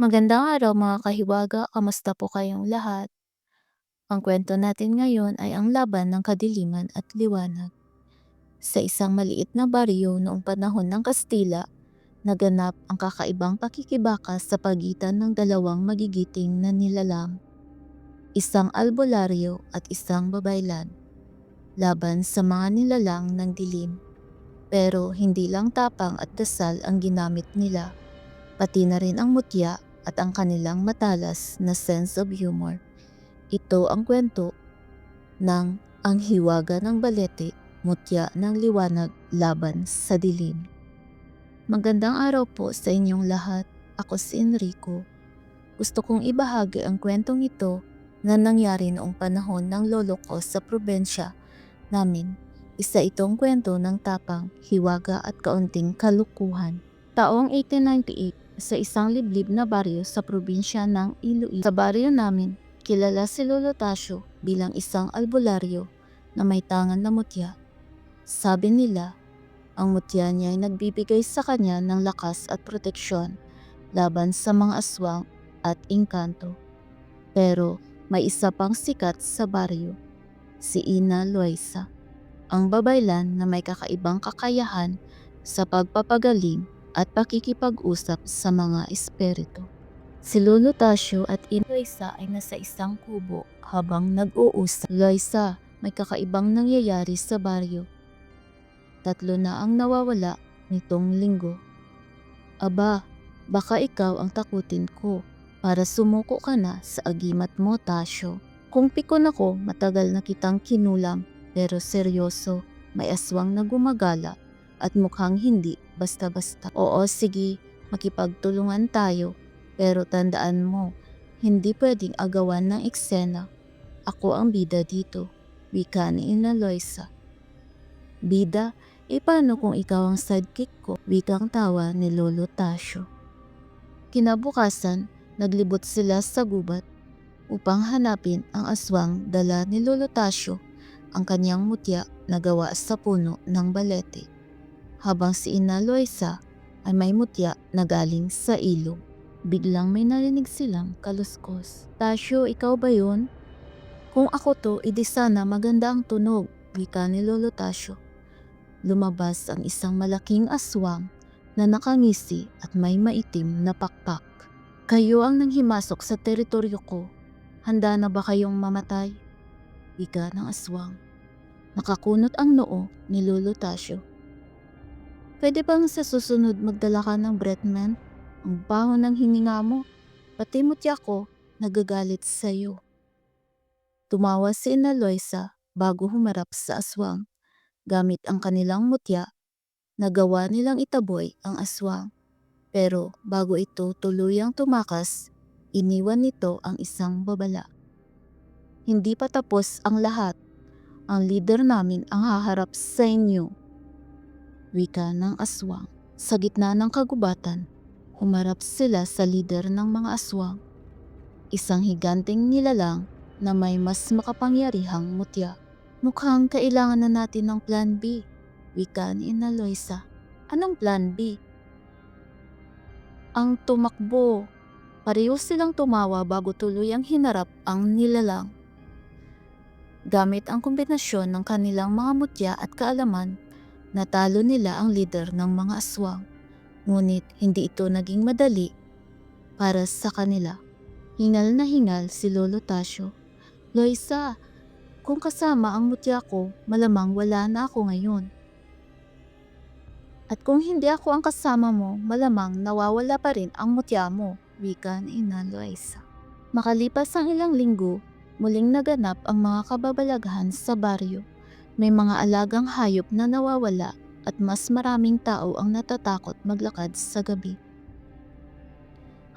Magandang araw mga kahiwaga, kamusta po kayong lahat? Ang kwento natin ngayon ay ang laban ng kadiliman at liwanag. Sa isang maliit na baryo noong panahon ng Kastila, naganap ang kakaibang pakikibaka sa pagitan ng dalawang magigiting na nilalang. Isang albularyo at isang babaylan. Laban sa mga nilalang ng dilim. Pero hindi lang tapang at dasal ang ginamit nila, pati na rin ang mutya at ang kanilang matalas na sense of humor. Ito ang kwento ng Ang Hiwaga ng Balete, Mutya ng Liwanag Laban sa Dilim. Magandang araw po sa inyong lahat. Ako si Enrico. Gusto kong ibahagi ang kwentong ito na nangyari noong panahon ng lolo ko sa probensya namin. Isa itong kwento ng tapang, hiwaga at kaunting kalukuhan. Taong 1898, sa isang liblib na baryo sa probinsya ng Iloilo. Sa baryo namin, kilala si Lolo Tasio bilang isang albularyo na may tangan na mutya. Sabi nila, ang mutya niya ay nagbibigay sa kanya ng lakas at proteksyon laban sa mga aswang at engkanto. Pero may isa pang sikat sa baryo, si Ina Loisa, ang babaylan na may kakaibang kakayahan sa pagpapagaling at pakikipag-usap sa mga espiritu. Si Lolo Tasio at Ina Loisa ay nasa isang kubo habang nag-uusap. Loisa, may kakaibang nangyayari sa baryo. Tatlo na ang nawawala nitong linggo. Aba, baka ikaw ang takutin ko para sumuko ka na sa agimat mo, Tasyo. Kung pikon ako, matagal na kitang kinulam pero seryoso, may aswang na gumagala at mukhang hindi basta-basta. Oo, sige, makipagtulungan tayo pero tandaan mo, hindi pwedeng agawan ng eksena. Ako ang bida dito, wika ni Ina Loisa. Bida, e paano kung ikaw ang sidekick ko? Wikang tawa ni Lolo Tasyo. Kinabukasan, naglibot sila sa gubat upang hanapin ang aswang dala ni Lolo Tasyo ang kanyang mutya na gawa sa puno ng balete. Habang si Ina Loisa ay may mutya na galing sa ilog. Biglang may narinig silang kaluskos. Tasyo, ikaw ba yun? Kung ako to, edi sana maganda ang tunog, wika ni Lolo Tasyo. Lumabas ang isang malaking aswang na nakangisi at may maitim na pakpak. Kayo ang nanghimasok sa teritoryo ko. Handa na ba kayong mamatay? Wika ng aswang. Nakakunot ang noo ni Lolo Tasyo. Pwede bang sa susunod magdala ka ng breadman? Ang baho ng hininga mo. Pati mutya ko, nagagalit sa'yo. Tumawa si Ina Loisa bago humarap sa aswang. Gamit ang kanilang mutya, nagawa nilang itaboy ang aswang. Pero bago ito tuluyang tumakas, iniwan nito ang isang babala. Hindi pa tapos ang lahat. Ang leader namin ang haharap sa inyo. Wika ng aswang. Sa gitna ng kagubatan, humarap sila sa leader ng mga aswang. Isang higanting nilalang na may mas makapangyarihang mutya. Mukhang kailangan na natin ng plan B. Wika ni Ina Loisa. Anong plan B? Ang tumakbo. Pareho silang tumawa bago tuluyang hinarap ang nilalang. Gamit ang kombinasyon ng kanilang mga mutya at kaalaman, natalo nila ang leader ng mga aswang. Ngunit hindi ito naging madali para sa kanila. Hingal na hingal si Lolo Tasyo. Loisa, kung kasama ang mutya ko, malamang wala na ako ngayon. At kung hindi ako ang kasama mo, malamang nawawala pa rin ang mutya mo, wika ni Ina Loisa. Makalipas ang ilang linggo, muling naganap ang mga kababalaghan sa baryo. May mga alagang hayop na nawawala at mas maraming tao ang natatakot maglakad sa gabi.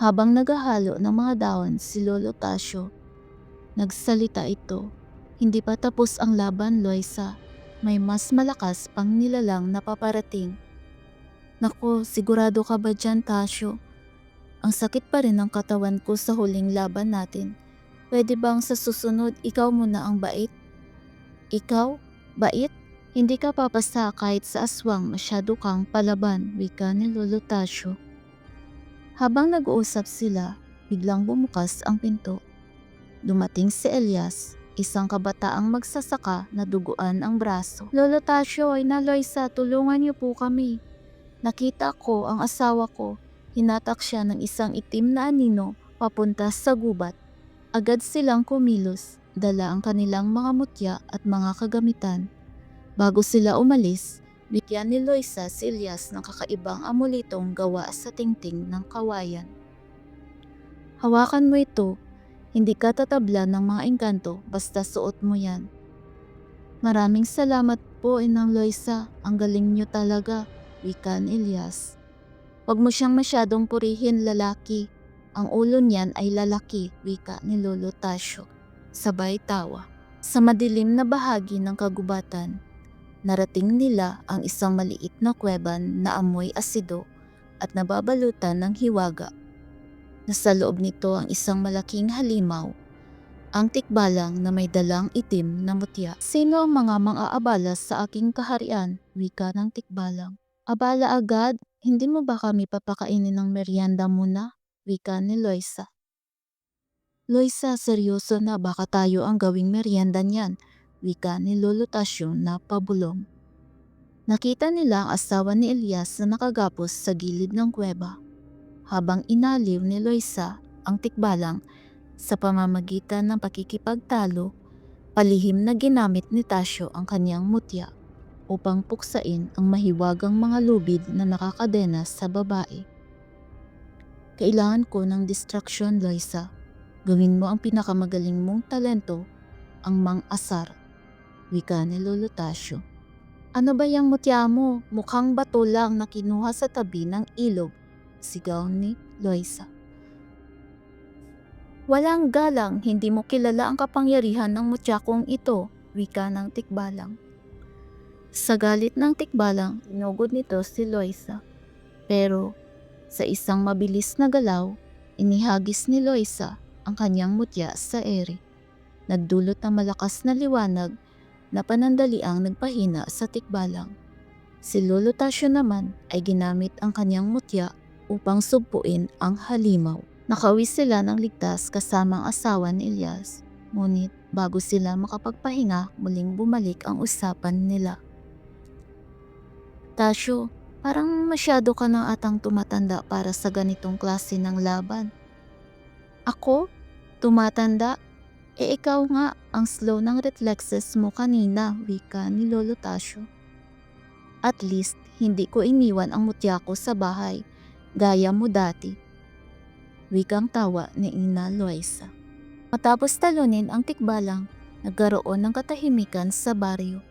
Habang naghahalo ng mga dahon si Lolo Tasyo, nagsalita ito. Hindi pa tapos ang laban, Loisa. May mas malakas pang nilalang na paparating. Nako, sigurado ka ba dyan, Tasyo? Ang sakit pa rin ng katawan ko sa huling laban natin. Pwede bang sa susunod ikaw muna ang bait? Ikaw? Bait? Hindi ka papasa kahit sa aswang masyado kang palaban, wika ni Lolo Tasyo. Habang nag-uusap sila, biglang bumukas ang pinto. Dumating si Elias, isang kabataang magsasaka na duguan ang braso. Lolo Tasyo, Ina Loisa, tulungan niyo po kami. Nakita ko ang asawa ko. Hinatak siya ng isang itim na anino papunta sa gubat. Agad silang kumilos, dala ang kanilang mga mutya at mga kagamitan. Bago sila umalis, bigyan ni Loisa si Elias ng kakaibang amulitong gawa sa tingting ng kawayan. Hawakan mo ito, hindi ka tatabla ng mga engkanto basta suot mo yan. Maraming salamat po, Inang Loisa. Ang galing niyo talaga, wika ni Elias. Huwag mo siyang masyadong purihin, lalaki. Ang ulo niyan ay lalaki, wika ni Lolo Tasyo. Sabay tawa. Sa madilim na bahagi ng kagubatan, narating nila ang isang maliit na kweban na amoy asido at nababalutan ng hiwaga. Nasa loob nito ang isang malaking halimaw, ang tikbalang na may dalang itim na mutya. Sino ang mga mang-aabala sa aking kaharian? Wika ng tikbalang. Abala agad, hindi mo ba kami papakainin ng merienda muna? Wika ni Loisa. Loisa, seryoso na baka tayo ang gawing merienda niyan. Wika ni Lolo Tasyo na pabulong. Nakita nila ang asawa ni Elias na nakagapos sa gilid ng kuweba. Habang inaliw ni Loisa ang tikbalang sa pamamagitan ng pakikipagtalo, palihim na ginamit ni Tasyo ang kanyang mutya upang puksain ang mahiwagang mga lubid na nakakadena sa babae. Kailangan ko ng distraction, Loisa. Gawin mo ang pinakamagaling mong talento, ang mang-asar. Wika ni Lolo Tasyo. Ano ba yung mutya mo? Mukhang bato lang na kinuha sa tabi ng ilog. Sigaw ni Loisa. Walang galang, hindi mo kilala ang kapangyarihan ng mutya kong ito, wika ng tikbalang. Sa galit ng tikbalang, inugod nito si Loisa. Pero sa isang mabilis na galaw, inihagis ni Loisa ang kanyang mutya sa ere. Nagdulot ng malakas na liwanag na panandaliang nagpahina sa tikbalang. Si Lolo Tasyo naman ay ginamit ang kanyang mutya upang sugpuin ang halimaw. Nakawi sila ng ligtas kasama ang asawa ni Elias. Ngunit bago sila makapagpahinga, muling bumalik ang usapan nila. Tasyo, parang masyado ka na atang tumatanda para sa ganitong klase ng laban. Ako? Tumatanda? E ikaw nga, ang slow ng reflexes mo kanina, wika ni Lolo Tasyo. At least, hindi ko iniwan ang mutya ko sa bahay, gaya mo dati. Wikang tawa ni Ina Loisa. Matapos talunin ang tikbalang, nagkaroon ng katahimikan sa baryo.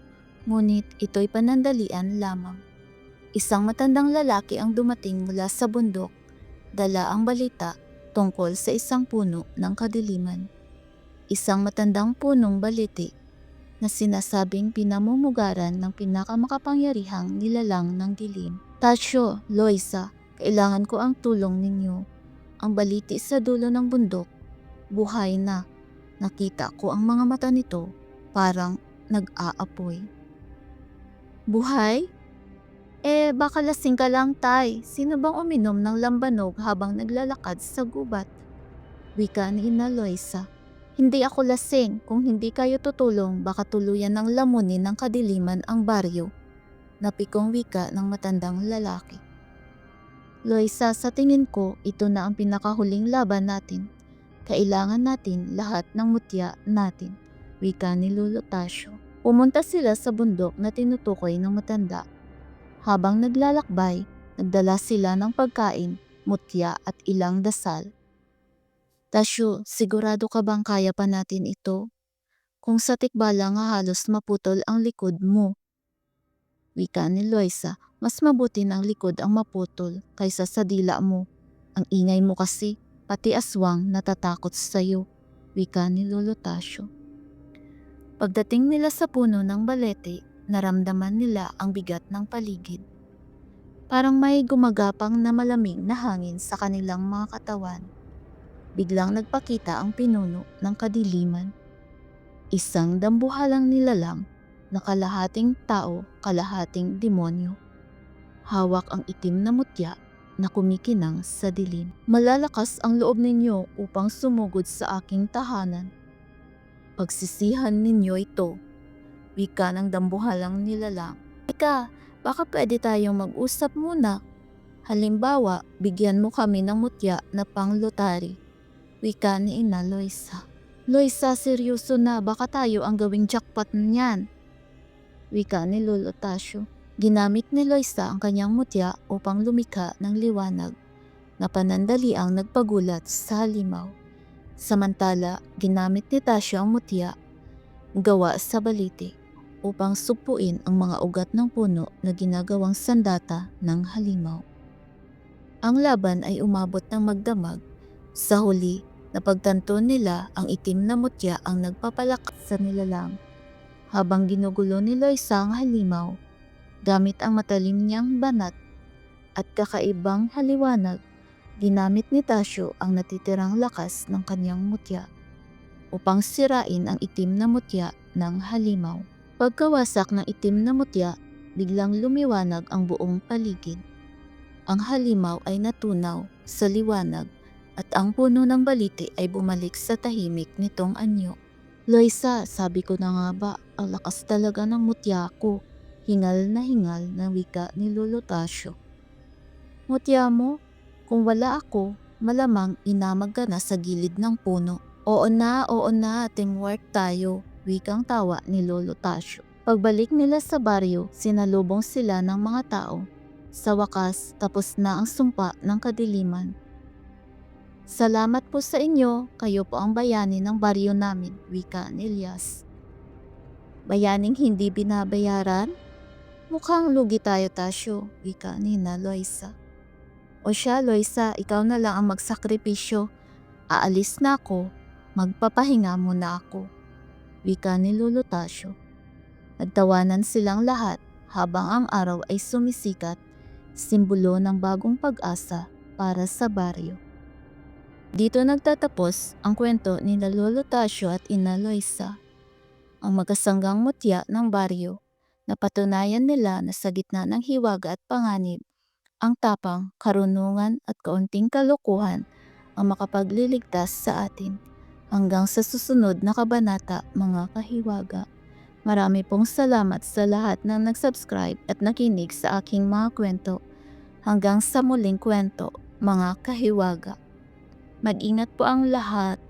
Ngunit ito'y panandalian lamang. Isang matandang lalaki ang dumating mula sa bundok, dala ang balita tungkol sa isang puno ng kadiliman. Isang matandang punong baliti na sinasabing pinamumugaran ng pinakamakapangyarihang nilalang ng dilim. Tasyo, Loisa, kailangan ko ang tulong ninyo. Ang baliti sa dulo ng bundok, buhay na. Nakita ko ang mga mata nito, parang nag-aapoy. Buhay? Eh, baka lasing ka lang, Tay. Sino bang uminom ng lambanog habang naglalakad sa gubat? Wika ni Ina Loisa. Hindi ako lasing. Kung hindi kayo tutulong, baka tuluyan ng lamunin ng kadiliman ang baryo. Napikong wika ng matandang lalaki. Loisa, sa tingin ko, ito na ang pinakahuling laban natin. Kailangan natin lahat ng mutya natin. Wika ni Lolo Tasyo. Pumunta sila sa bundok na tinutukoy ng matanda. Habang naglalakbay, nagdala sila ng pagkain, mutya at ilang dasal. Tasyo, sigurado ka bang kaya pa natin ito? Kung sa tikbala nga halos maputol ang likod mo. Wika ni Loisa, mas mabuti ng likod ang maputol kaysa sa dila mo. Ang ingay mo kasi, pati aswang natatakot sa'yo. Wika ni Lolo Tasyo. Pagdating nila sa puno ng balete, naramdaman nila ang bigat ng paligid. Parang may gumagapang na malamig na hangin sa kanilang mga katawan. Biglang nagpakita ang pinuno ng kadiliman. Isang dambuhalang nilalang na kalahating tao, kalahating demonyo. Hawak ang itim na mutya na kumikinang sa dilim. Malalakas ang loob ninyo upang sumugod sa aking tahanan. Pagsisihan ninyo ito, wika ng dambuhalang nilalang. Ika, baka pwede tayong mag-usap muna. Halimbawa, bigyan mo kami ng mutya na pang-lotary. Wika ni Ina Loisa. Loisa, seryoso na, baka tayo ang gawing jackpot niyan. Wika ni Lolo Tasyo. Ginamit ni Loisa ang kanyang mutya upang lumika ng liwanag na panandali ang nagpagulat sa halimaw. Samantala, ginamit ni Tasyo ang mutya gawa sa balite upang supuin ang mga ugat ng puno na ginagawang sandata ng halimaw. Ang laban ay umabot ng magdamag. Sa huli, napagtanto nila ang itim na mutya ang nagpapalakas sa nilalang. Habang ginugulo ni Loisa ang halimaw, gamit ang matalim niyang banat at kakaibang haliwanag, ginamit ni Tasyo ang natitirang lakas ng kanyang mutya upang sirain ang itim na mutya ng halimaw. Pagkawasak ng itim na mutya, biglang lumiwanag ang buong paligid. Ang halimaw ay natunaw sa liwanag at ang puno ng balite ay bumalik sa tahimik nitong anyo. Loisa, sabi ko na nga ba, ang lakas talaga ng mutya ko. Hingal na hingal na wika ni Lolo Tasyo. Mutya mo, kung wala ako, malamang inamag ka na sa gilid ng puno. Oo na, oo na, teamwork tayo, wikang tawa ni Lolo Tasyo. Pagbalik nila sa baryo, sinalubong sila ng mga tao. Sa wakas, tapos na ang sumpa ng kadiliman. Salamat po sa inyo, kayo po ang bayani ng baryo namin, wika ni Elias. Bayaning hindi binabayaran? Mukhang lugi tayo, Tasyo, wika ni na Loisa. O siya, Loisa, ikaw na lang ang magsakripisyo. Aalis na ako, magpapahinga muna ako. Wika ni Lolo Tasyo. Nagtawanan silang lahat habang ang araw ay sumisikat, simbolo ng bagong pag-asa para sa baryo. Dito nagtatapos ang kwento ni na Lolo Tasyo at Ina Loisa, ang magkasanggang mutya ng baryo na patunayan nila na sa gitna ng hiwaga at panganib, ang tapang, karunungan at kaunting kalokohan ang makapagliligtas sa atin. Hanggang sa susunod na kabanata mga kahiwaga. Marami pong salamat sa lahat ng nag-subscribe at nakinig sa aking mga kwento. Hanggang sa muling kwento, mga kahiwaga. Mag-ingat po ang lahat.